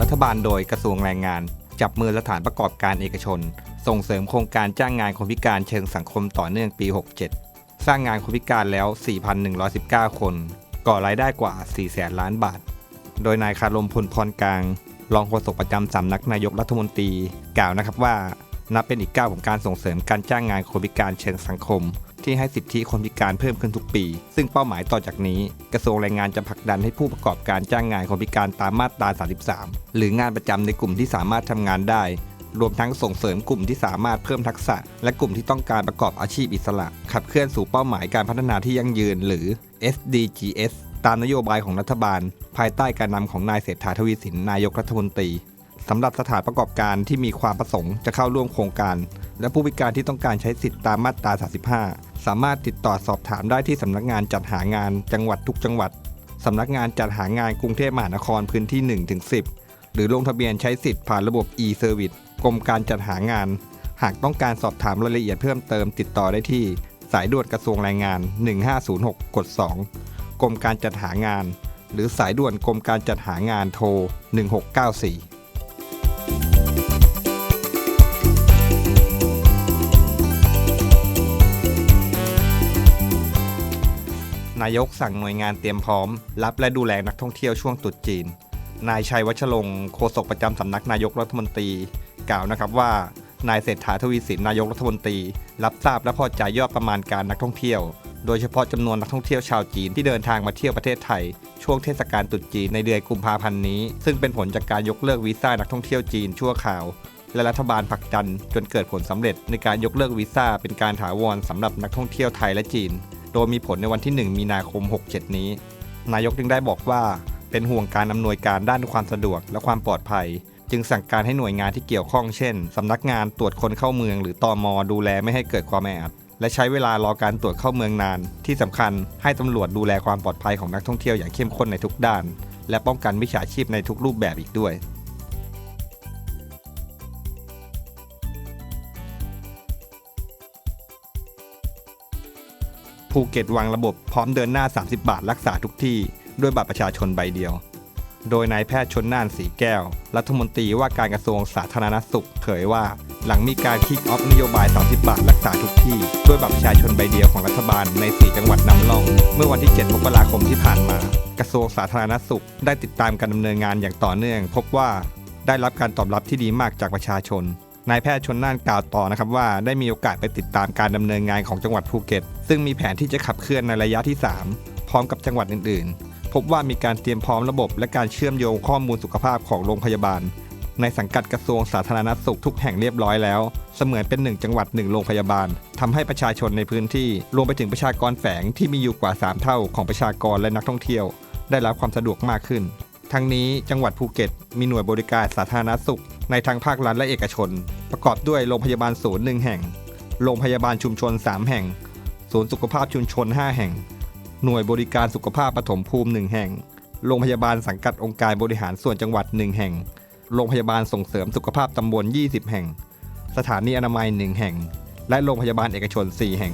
รัฐบาลโดยกระทรวงแรงงาน จับมือสถานประกอบการเอกชน ส่งเสริมโครงการจ้างงานคนพิการเชิงสังคมต่อเนื่องปี 67 สร้างงานคนพิการแล้ว 4,119 คน ก่อรายได้กว่า 4 แสนล้านบาท โดยนายคารมพลพรกลาง รองโฆษกประจำสำนักนายกรัฐมนตรี กล่าวนะครับว่านับเป็นอีกก้าวของการส่งเสริมการจ้างงานคนพิการเชิงสังคม ที่ให้สิทธิคนพิการเพิ่มขึ้นทุกปี ซึ่งเป้าหมายต่อจากนี้ กระทรวงแรงงานจะผลักดันให้ผู้ประกอบการจ้างงานคนพิการตามมาตรา 33 หรืองานประจำในกลุ่มที่สามารถทำงานได้ รวมทั้งส่งเสริมกลุ่มที่สามารถเพิ่มทักษะ และกลุ่มที่ต้องการประกอบอาชีพอิสระ ขับเคลื่อนสู่เป้าหมายการพัฒนาที่ยั่งยืน หรือ SDGs ตามนโยบายของรัฐบาล ภายใต้การนำของนายเศรษฐาทวีสินนายกรัฐมนตรี สำหรับสถานประกอบการที่มีความประสงค์จะเข้าร่วมโครงการ และผู้พิการที่ต้องการใช้สิทธิตามมาตรา 35 สามารถติดต่อสอบถามได้ที่สำนักงานจัดหางานจังหวัดทุกจังหวัดสำนักงานจัดหางานกรุงเทพมหานครพื้นที่1-10หรือลงทะเบียนใช้สิทธิ์ผ่านระบบ e-service กรมการจัดหางาน หากต้องการสอบถามรายละเอียดเพิ่มเติมติดต่อได้ที่ สายด่วนกระทรวงแรงงาน 1506 กด 2 กรมการจัดหางาน หรือสายด่วนกรมการจัดหางานโทร 1694 นายกสั่งหน่วยงานเตรียมพร้อม รับและดูแลนักท่องเที่ยวช่วงตรุษจีน นายชัยวัชรงค์โฆษกประจำสำนักนายกรัฐมนตรี กล่าวนะครับว่านายเศรษฐาทวีสินนายกรัฐมนตรี รับทราบและพอใจยอดประมาณการนักท่องเที่ยว โดยเฉพาะจำนวนนักท่องเที่ยวชาวจีนที่เดินทางมาเที่ยวประเทศไทย ช่วงเทศกาลตรุษจีนในเดือนกุมภาพันธ์นี้ ซึ่งเป็นผลจากการยกเลิกวีซ่านักท่องเที่ยวจีนชั่วคราว และรัฐบาลผลักดันจนเกิดผลสำเร็จในการยกเลิกวีซ่าเป็นการถาวรสำหรับนักท่องเที่ยวไทยและจีน โดยมีผลในวันที่ 1 มีนาคม 67 นี้ นายกจึงได้บอกว่า เป็นห่วงการอำนวยการด้านความสะดวกและความปลอดภัย จึงสั่งการให้หน่วยงานที่เกี่ยวข้องเช่นสำนักงานตรวจคนเข้าเมืองหรือตอมดูแลไม่ให้เกิดความแออัดและใช้เวลารอการตรวจเข้าเมืองนาน ที่สำคัญให้ตำรวจดูแลความปลอดภัยของนักท่องเที่ยวอย่างเข้มข้นในทุกด้าน และป้องกันมิจฉาชีพในทุกรูปแบบอีกด้วย ภูเก็ตวางระบบพร้อมเดินหน้า 30 บาทรักษาทุกที่ ด้วยบัตรประชาชนใบเดียว โดยนายแพทย์ชนน่านสีแก้ว รัฐมนตรีว่าการกระทรวงสาธารณสุขเผยว่า หลังมีการคิกออฟนโยบาย 30 บาทรักษาทุกที่ ด้วยบัตรประชาชนใบเดียวของรัฐบาลใน 4 จังหวัดนำร่อง เมื่อวันที่ 7 มกราคมที่ผ่านมา กระทรวงสาธารณสุข ได้ติดตามการดำเนินงานอย่างต่อเนื่อง พบว่าได้รับการตอบรับที่ดีมากจากประชาชน นายแพทย์ชนน่านกล่าวต่อนะครับว่าได้มีโอกาสไปติดตามการดำเนินงานของจังหวัดภูเก็ต ซึ่งมีแผนที่จะขับเคลื่อนในระยะที่ 3 พร้อมกับจังหวัดอื่น ๆ พบว่ามีการเตรียมพร้อมระบบ และการเชื่อมโยงข้อมูลสุขภาพของโรงพยาบาล ในสังกัดกระทรวงสาธารณสุขทุกแห่งเรียบร้อยแล้ว เสมือนเป็นหนึ่งจังหวัดหนึ่งโรงพยาบาลทำให้ประชาชนในพื้นที่รวมไปถึงประชากรแฝงที่มีอยู่กว่า 3 เท่าของประชากรและนักท่องเที่ยว ได้รับความสะดวกมากขึ้น ทั้งนี้จังหวัดภูเก็ต มีหน่วยบริการสาธารณสุข ในทั้งภาครัฐและเอกชน ประกอบด้วยโรงพยาบาลศูนย์หนึ่งแห่ง โรงพยาบาลชุมชน 3 แห่ง ศูนย์สุขภาพชุมชน 5 แห่ง หน่วยบริการสุขภาพปฐมภูมิ 1 แห่ง โรงพยาบาลสังกัดองค์การบริหารส่วนจังหวัด 1 แห่ง โรงพยาบาลส่งเสริมสุขภาพตำบล 20 แห่ง สถานีอนามัย 1 แห่ง และโรงพยาบาลเอกชน 4 แห่ง